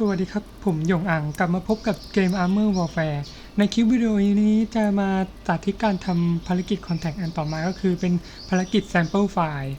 สวัสดีครับ ผมหยงอ่างกลับมาพบกับเกม Armor Warfare ในคลิปวิดีโอนี้จะมาสาธิตการทำภารกิจ Contact อันต่อมาก็คือเป็นภารกิจ Sample File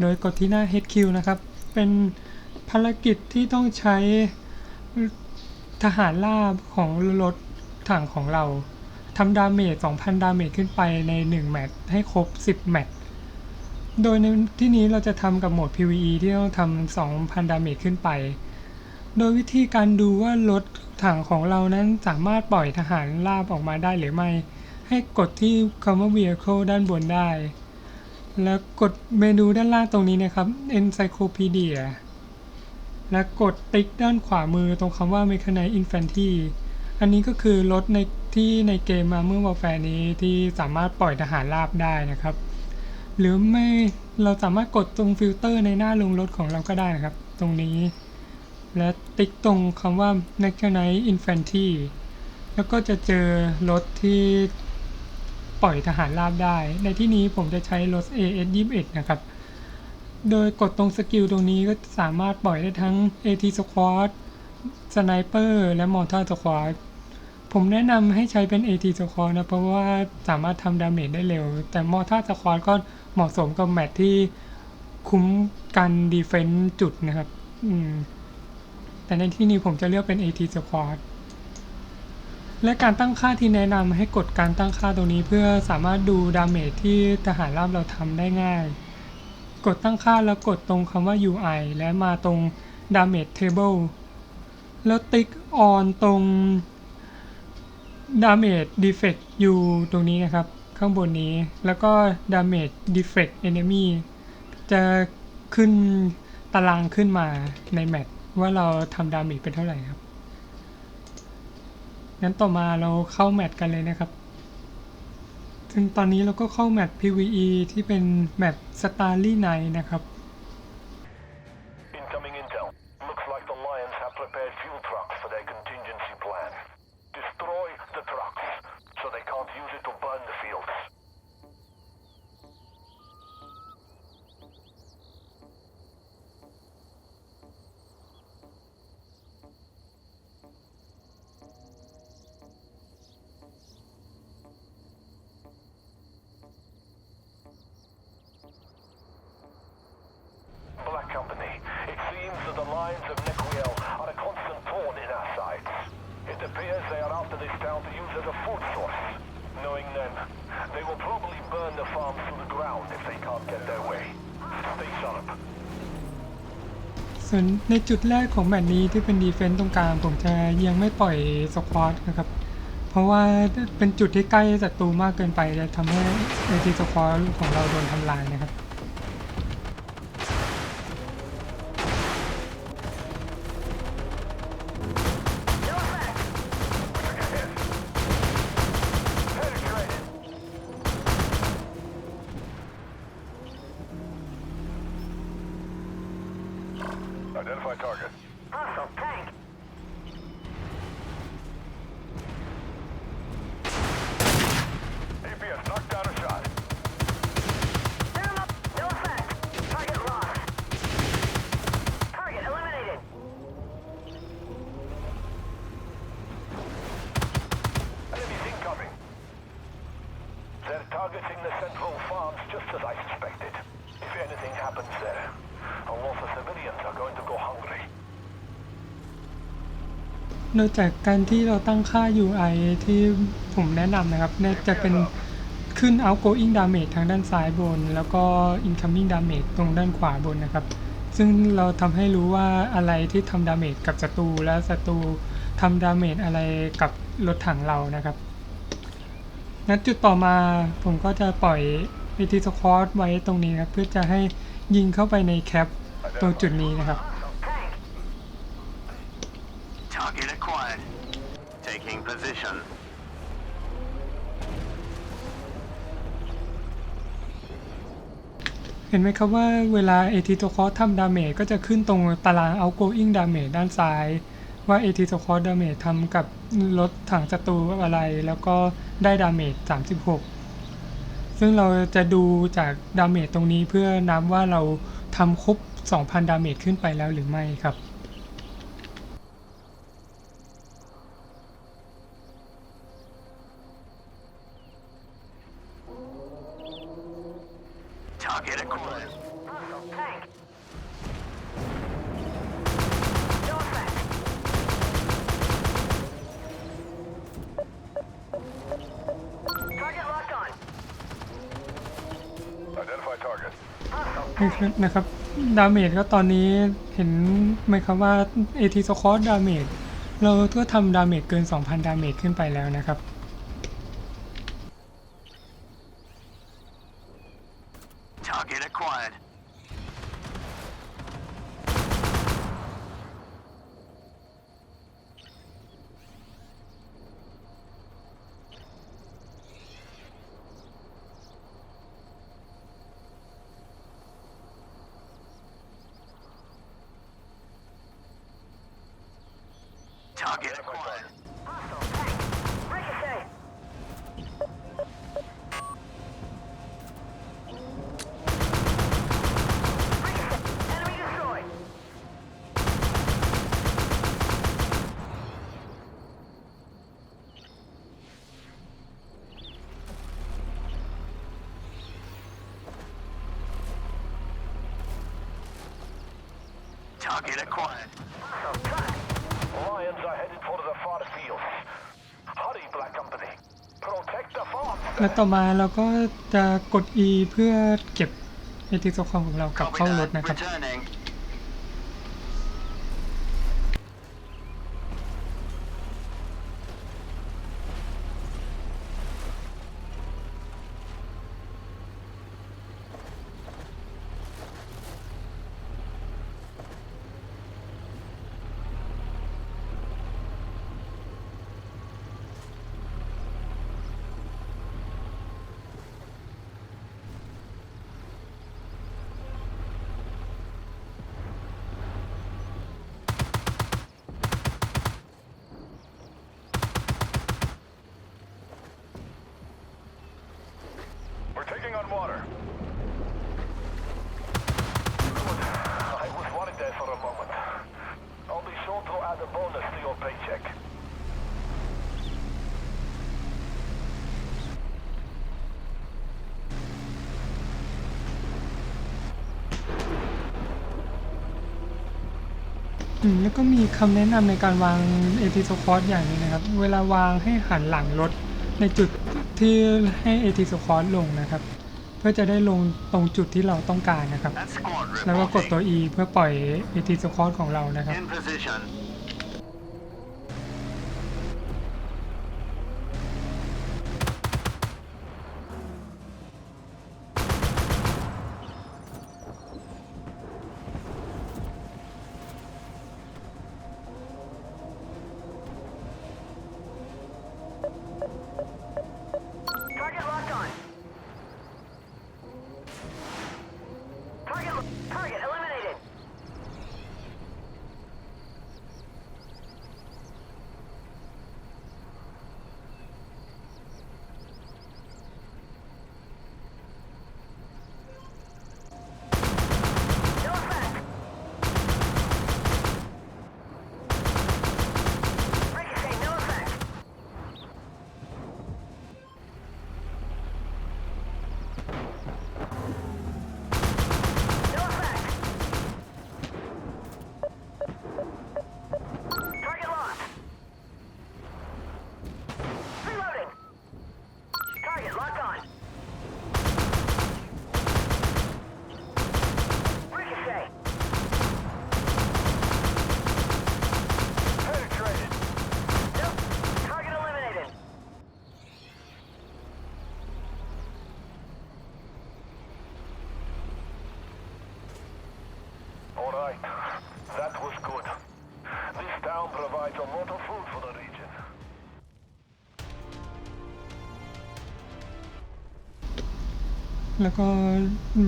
โดยกดที่หน้า HQ นะครับ เป็นภารกิจที่ต้องใช้ทหารราบของรถถังของเราทำดาเมจ 2,000 ดาเมจขึ้นไปใน 1 แมตช์ให้ครบ 10 แมตช์โดยในที่นี้เราจะทำกับโหมด PVE ที่ต้องทำ2,000 ดาเมจขึ้นไป โดยวิธีการดูว่ารถถังของเรานั้นสามารถปล่อยทหารราบออกมาได้หรือไม่ ให้กดที่คำว่า vehicle ด้านบนได้ แล้วกดเมนูด้านล่างตรงนี้นะครับ encyclopedia และกดติ๊กด้านขวามือตรงคำว่า mechanized infantry อันนี้ก็คือรถในที่ในเกม Armor Warfare นี้ที่สามารถปล่อยทหารราบได้นะครับ หรือไม่เราสามารถกดตรงฟิลเตอร์ในหน้าลงรถของเราก็ได้นะครับ ตรงนี้ และติ๊กตรงคำว่า Mechanized Infantry แล้วก็จะเจอรถที่ปล่อยทหารราบได้ ในที่นี้ผมจะใช้รถ AS21 นะครับ โดยกดตรงสกิลตรงนี้ก็สามารถปล่อยได้ทั้ง AT Squad Sniper และ Mortar Squad ผมแนะนำให้ใช้เป็น AT Squad นะ เพราะว่าสามารถทำดาเมจได้เร็ว แต่ Mortar Squad ก็เหมาะสมกับแมตที่คุ้มกันดีเฟนต์จุดนะครับ อืม แต่ในที่นี้ผมจะเลือกเป็น AT Squad และการตั้งค่าที่แนะนำให้กดการตั้งค่าตรงนี้เพื่อสามารถดูดาเมจที่ทหารราบเราทำได้ง่าย กดตั้งค่าแล้วกดตรงคำว่า UI และมาตรง Damage Table แล้วติ๊ก on ตรง Damage Defect อยู่ตรงนี้นะครับ ข้างบนนี้ แล้วก็ Damage Defect Enemy จะขึ้นตารางขึ้นมาในแมตช์ ว่าเราทำดาเมจเป็นเท่าไหร่ครับ งั้นต่อมาเราเข้าแมตช์กันเลยนะครับ ซึ่งตอนนี้เราก็เข้าแมตช์ PVE ที่เป็นแมตช์ Starry Night นะครับ Incoming intel. Looks like the Lions have prepared fuel trucks for their contingency plan. Destroy the trucks so they can't use it to burn the fields. 'Black Company. It seems that the lines of Nequiel are a constant thorn in our sides. It appears they are after this town to use as a food source. Knowing them, they will probably burn the farms to the ground if they can't get their way. Stay sharp. ส่วนในจุดแรกของแมตช์นี้ที่เป็นดีเฟนต์ตรงกลาง ผมจะยังไม่ปล่อยสควอตนะครับ เพราะว่าเป็นจุดที่ใกล้ศัตรูมากเกินไปจะทำให้เอทีสควอตของเราโดนทำลายนะครับ central farms just as I suspected. If anything happens there, a lot of civilians are going to go hungry. โดยจากการที่เราตั้งค่า UI ที่ผมแนะนำนะครับเนี่ยจะเป็นขึ้น outgoing damage ทางด้านซ้ายบน แล้วก็ incoming damage ตรงด้านขวาบนนะครับ ซึ่งเราทำให้รู้ว่าอะไรที่ทำ damage กับศัตรูและศัตรูทำ damage อะไรกับรถถังเรานะครับ งั้นจุดต่อมาผมก็จะปล่อย AT Squad ไว้ตรงนี้ครับ เพื่อจะให้ยิงเข้าไปในแคปตรงจุดนี้นะครับ Tank. Target acquired. Taking position. เห็นไหมครับว่าเวลา AT ตัวคอทำดาเมจก็จะขึ้นตรงตาราง outgoing damage ด้านซ้าย ว่า AT ตัวคอดาเมจทำกับรถถังศัตรูอะไร แล้วก็ ได้ดาเมจ36 ซึ่งเราจะดูจากดาเมจตรงนี้เพื่อนับว่าเราทำครบ 2,000 ดาเมจขึ้นไปแล้วหรือไม่ครับ นะครับ ดาเมจก็ตอนนี้เห็นไหมครับว่า AT s q u a d ดาเมจเราก็ทำดาเมจเกิน 2,000 ดาเมจขึ้นไปแล้วนะครับ Target acquired. Target acquired. Hostile tank. Ricochet. Ricochet. Enemy destroyed. Target acquired. Lions are headed for the far fields. Hurry, Black Company. Protect the farm. และต่อมาเราก็จะกด E เพื่อเก็บ AT s q u a d ของเรากลับเข้ารถนะครับ Returning. We're taking on water. Good. I was worried there for a moment. I'll be sure to add a bonus to your paycheck. อืมแล้วก็มีคำแนะนำในการวาง AT s q u a d อย่างหนี้นะครับ เวลาวางให้หันหลังรถในจุดที่ให้ AT s q u a d ลงนะครับ เพื่อจะได้ลงตรงจุดที่เราต้องการนะครับ That squad แล้วก็กดตัว reporting. E เพื่อปล่อย AT s q u a d ของเรานะครับ In position. Right. That was good. This town provides a lot of food for the region. แล้วก็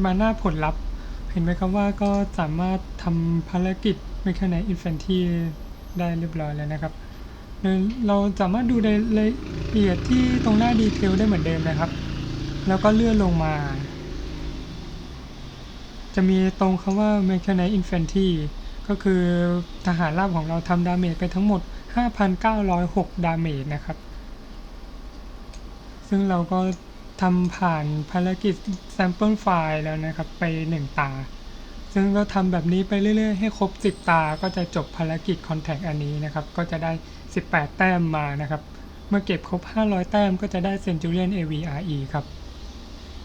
มาหน้าผลลัพธ์ เห็นไหมครับว่าก็สามารถทำภารกิจไม่แค่ในอินฟ a นทีได้เรียบร้อยแล้วนะครับ เราสามารถดูในรายละเอียดที่ตรงหน้าดีเทลได้เหมือนเดิมนะครับ แล้วก็เลื่อนลงมา จะมีตรงคำว่า m e c h a n i z e Infantry ก็คือทหารราบของเราทำดาเมจไปทั้งหมด 5,906 ดาเมจนะครับ ซึ่งเราก็ทำผ่านภารกิจ sample file แล้วนะครับไป 1 ตา ซึ่งเราทำแบบนี้ไปเรื่อยๆ ให้ครบ 10 ตา ก็จะจบภารกิจ contact อันนี้นะครับ ก็จะได้ 18 แต้มมานะครับ เมื่อเก็บครบ 500 แต้มก็จะได้ Centurion AVRE ครับ